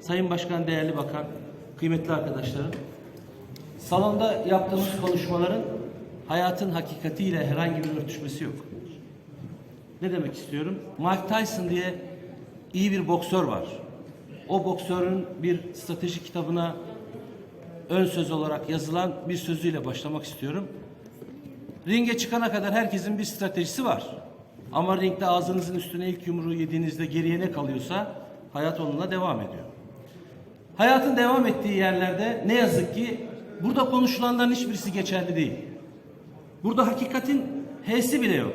Sayın Başkan, değerli bakan, kıymetli arkadaşlarım. Salonda yaptığımız konuşmaların hayatın hakikatiyle herhangi bir örtüşmesi yok. Ne demek istiyorum? Mike Tyson diye iyi bir boksör var. O boksörün bir strateji kitabına ön söz olarak yazılan bir sözüyle başlamak istiyorum. Ringe çıkana kadar herkesin bir stratejisi var. Ama ringde ağzınızın üstüne ilk yumruğu yediğinizde geriye ne kalıyorsa hayat onunla devam ediyor. Hayatın devam ettiği yerlerde ne yazık ki burada konuşulanların hiçbirisi geçerli değil. Burada hakikatin H'si bile yok.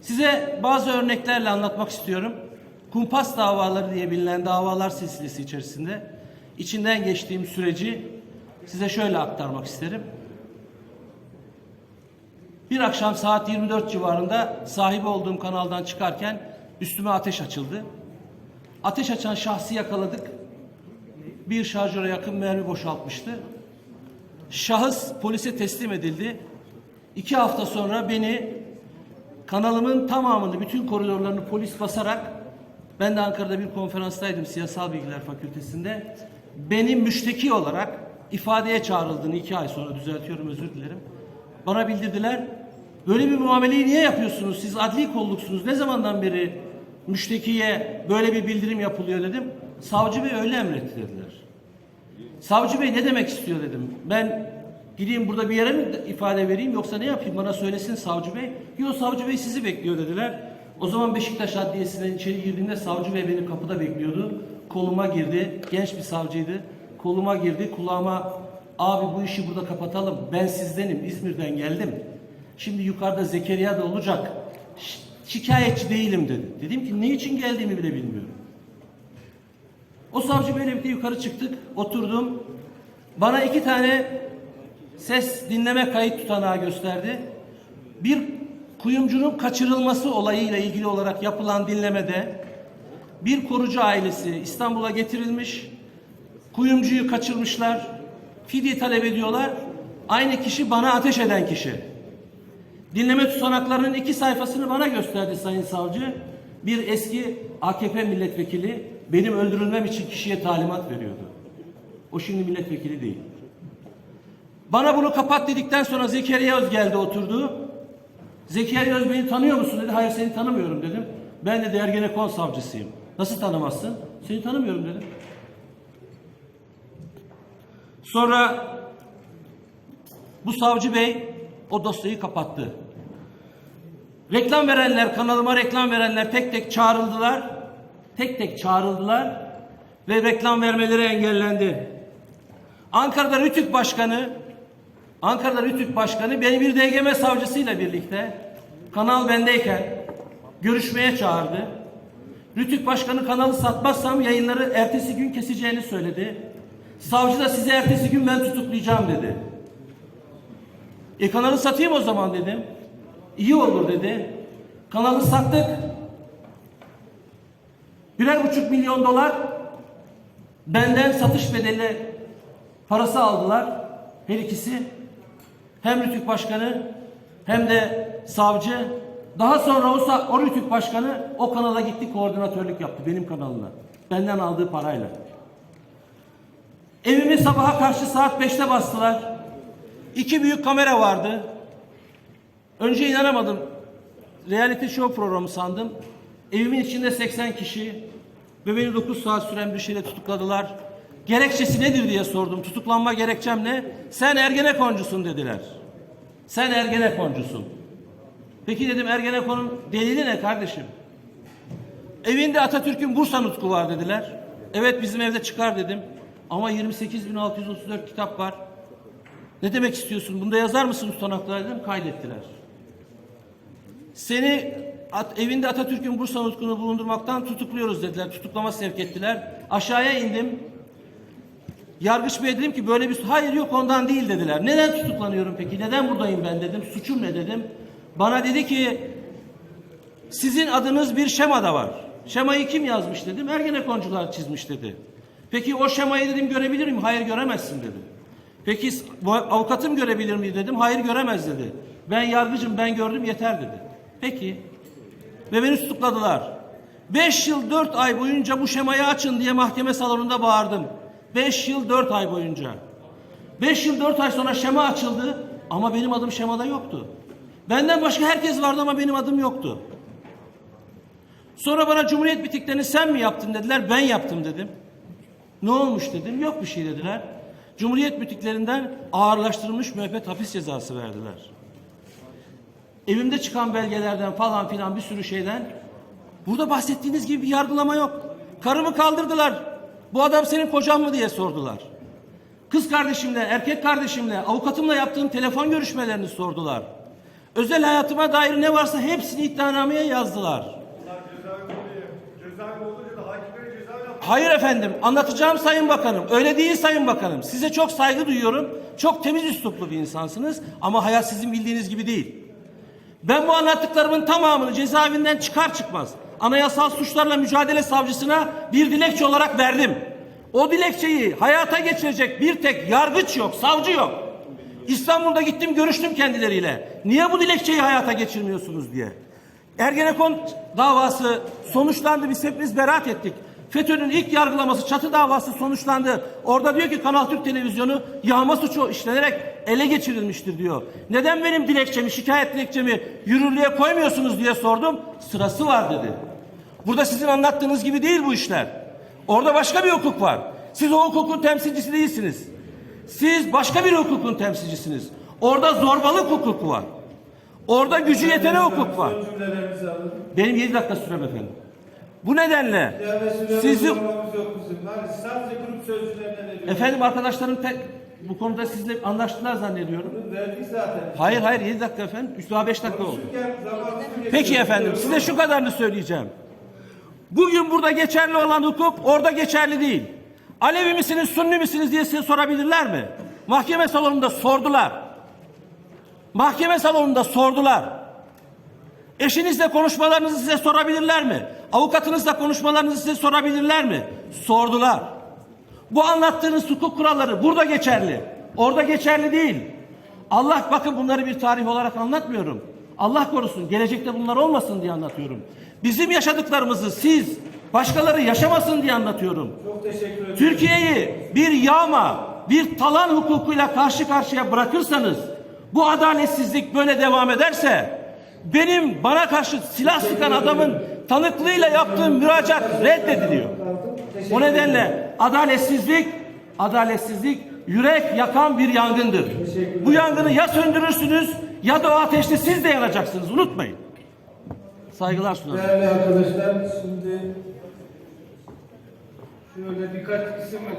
Size bazı örneklerle anlatmak istiyorum. Kumpas davaları diye bilinen davalar silsilesi içerisinde içinden geçtiğim süreci size şöyle aktarmak isterim. Bir akşam saat 24 civarında sahibi olduğum kanaldan çıkarken üstüme ateş açıldı. Ateş açan şahsı yakaladık. Bir şarjöre yakın mermi boşaltmıştı. Şahıs polise teslim edildi. İki hafta sonra beni kanalımın tamamını, bütün koridorlarını polis basarak ben de Ankara'da bir konferanstaydım Siyasal Bilgiler Fakültesinde. Beni müşteki olarak ifadeye çağrıldığını iki ay sonra düzeltiyorum özür dilerim. Bana bildirdiler. Böyle bir muameleyi niye yapıyorsunuz? Siz adli kolluksunuz. Ne zamandan beri müştekiye böyle bir bildirim yapılıyor dedim. Savcı bey öyle emretti dediler. Savcı bey ne demek istiyor dedim. Ben gideyim burada bir yere mi ifade vereyim yoksa ne yapayım bana söylesin savcı bey. Yok savcı bey sizi bekliyor dediler. O zaman Beşiktaş Adliyesi'ne içeri girdiğimde savcı bey beni kapıda bekliyordu. Koluma girdi. Genç bir savcıydı. Koluma girdi. Kulağıma abi bu işi burada kapatalım. Ben sizdenim. İzmir'den geldim. Şimdi yukarıda Zekeriya da olacak. Şikayetçi değilim dedi. Dedim ki ne için geldiğimi bile bilmiyorum. O savcı beyle birlikte yukarı çıktık. Oturdum. Bana iki tane ses dinleme kayıt tutanağı gösterdi. Bir kuyumcunun kaçırılması olayıyla ilgili olarak yapılan dinlemede bir korucu ailesi İstanbul'a getirilmiş. Kuyumcuyu kaçırmışlar. Fidye talep ediyorlar. Aynı kişi bana ateş eden kişi. Dinleme tutanaklarının iki sayfasını bana gösterdi Sayın Savcı. Bir eski AKP milletvekili benim öldürülmem için kişiye talimat veriyordu. O şimdi milletvekili değil. Bana bunu kapat dedikten sonra Zekeriya Öz geldi oturdu. Zekeriya Öz beni tanıyor musun dedi. Hayır seni tanımıyorum dedim. Ben de Ergenekon savcısıyım. Nasıl tanımazsın? Seni tanımıyorum dedim. Sonra bu savcı bey o dosyayı kapattı. Reklam verenler, kanalıma reklam verenler tek tek çağrıldılar. Tek tek çağrıldılar ve reklam vermeleri engellendi. Ankara'da Rütük Başkanı Ankara'da Rütük Başkanı beni bir DGM savcısıyla birlikte kanal bendeyken görüşmeye çağırdı. Rütük Başkanı kanalı satmazsam yayınları ertesi gün keseceğini söyledi. Savcı da sizi ertesi gün ben tutuklayacağım dedi. E kanalı satayım o zaman dedim. İyi olur dedi. Kanalı sattık. Birer buçuk milyon dolar benden satış bedeli parası aldılar. Her ikisi. Hem Rütük Başkanı hem de savcı. Daha sonra o, o Rütük Başkanı o kanala gitti koordinatörlük yaptı benim kanalına. Benden aldığı parayla. Evimi sabaha karşı saat 5'te bastılar. İki büyük kamera vardı. Önce inanamadım. Reality show programı sandım. Evimin içinde 80 kişi ve beni 9 saat süren bir şeyle tutukladılar. Gerekçesi nedir diye sordum. Tutuklanma gerekçem ne? Sen Ergenekoncusun dediler. Sen Ergenekoncusun. Peki dedim Ergenekon'un delili ne kardeşim? Evinde Atatürk'ün Bursa nutku var dediler. Evet bizim evde çıkar dedim. Ama 28.634 kitap var. Ne demek istiyorsun? Bunda yazar mısın tutanaklar dedim. Kaydettiler. Seni at, evinde Atatürk'ün Bursa nutkunu bulundurmaktan tutukluyoruz dediler. Tutuklama sevk ettiler. Aşağıya indim. Yargıç Bey dedim ki böyle bir hayır yok ondan değil dediler. Neden tutuklanıyorum peki? Neden buradayım ben dedim. Suçum ne dedim. Bana dedi ki sizin adınız bir şemada var. Şemayı kim yazmış dedim. Ergenekoncular çizmiş dedi. Peki o şemayı dedim görebilir miyim? Hayır göremezsin dedi. Peki avukatım görebilir mi dedim. Hayır göremez dedi. Ben yargıcım ben gördüm yeter dedi. Peki. Ve beni tutukladılar. 5 yıl 4 ay boyunca bu şemayı açın diye mahkeme salonunda bağırdım. 5 yıl 4 ay boyunca. 5 yıl 4 ay sonra şema açıldı ama benim adım şemada yoktu. Benden başka herkes vardı ama benim adım yoktu. Sonra bana Cumhuriyet bitiklerini sen mi yaptın dediler. Ben yaptım dedim. Ne olmuş dedim. Yok bir şey dediler. Cumhuriyet bütiklerinden ağırlaştırılmış müebbet hapis cezası verdiler. Evimde çıkan belgelerden falan filan bir sürü şeyden burada bahsettiğiniz gibi bir yargılama yok. Karımı kaldırdılar. Bu adam senin kocan mı diye sordular. Kız kardeşimle, erkek kardeşimle, avukatımla yaptığım telefon görüşmelerini sordular. Özel hayatıma dair ne varsa hepsini iddianameye yazdılar. Hayır efendim, anlatacağım Sayın Bakanım. Öyle değil Sayın Bakanım. Size çok saygı duyuyorum. Çok temiz üsluplu bir insansınız. Ama hayat sizin bildiğiniz gibi değil. Ben bu anlattıklarımın tamamını cezaevinden çıkar çıkmaz anayasal suçlarla mücadele savcısına bir dilekçe olarak verdim. O dilekçeyi hayata geçirecek bir tek yargıç yok, savcı yok. İstanbul'da gittim görüştüm kendileriyle. Niye bu dilekçeyi hayata geçirmiyorsunuz diye. Ergenekon davası sonuçlandı. Biz hepimiz beraat ettik. FETÖ'nün ilk yargılaması çatı davası sonuçlandı. Orada diyor ki Kanal Türk Televizyonu yağma suçu işlenerek ele geçirilmiştir diyor. Neden benim dilekçemi, şikayet dilekçemi yürürlüğe koymuyorsunuz diye sordum. Sırası var dedi. Burada sizin anlattığınız gibi değil bu işler. Orada başka bir hukuk var. Siz o hukukun temsilcisi değilsiniz. Siz başka bir hukukun temsilcisiniz. Orada zorbalık hukuku var. Orada gücü yetene hukuk var. Benim 7 dakika sürem efendim. Bu nedenle sizi. Hani efendim arkadaşlarım tek bu konuda sizle anlaştılar zannediyorum. Verdik zaten. Hayır hayır 7 dakika efendim. Üstü daha 5 dakika oldu. Peki efendim size şu kadarını söyleyeceğim. Bugün burada geçerli olan hukuk orada geçerli değil. Alevi misiniz, Sunni misiniz diye size sorabilirler mi? Mahkeme salonunda sordular. Mahkeme salonunda sordular. Eşinizle konuşmalarınızı size sorabilirler mi? Avukatınızla konuşmalarınızı size sorabilirler mi? Sordular. Bu anlattığınız hukuk kuralları burada geçerli. Orada geçerli değil. Allah bakın bunları bir tarih olarak anlatmıyorum. Allah korusun gelecekte bunlar olmasın diye anlatıyorum. Bizim yaşadıklarımızı siz başkaları yaşamasın diye anlatıyorum. Çok teşekkür ederim. Türkiye'yi bir yağma, bir talan hukukuyla karşı karşıya bırakırsanız bu adaletsizlik böyle devam ederse benim bana karşı silah sıkan adamın tanıklığıyla yaptığım müracaat reddediliyor. O nedenle adaletsizlik, adaletsizlik yürek yakan bir yangındır. Bu yangını ya söndürürsünüz ya da o ateşte siz de yanacaksınız. Unutmayın. Saygılar sunarım. Değerli arkadaşlar şimdi şöyle birkaç isim okuyayım.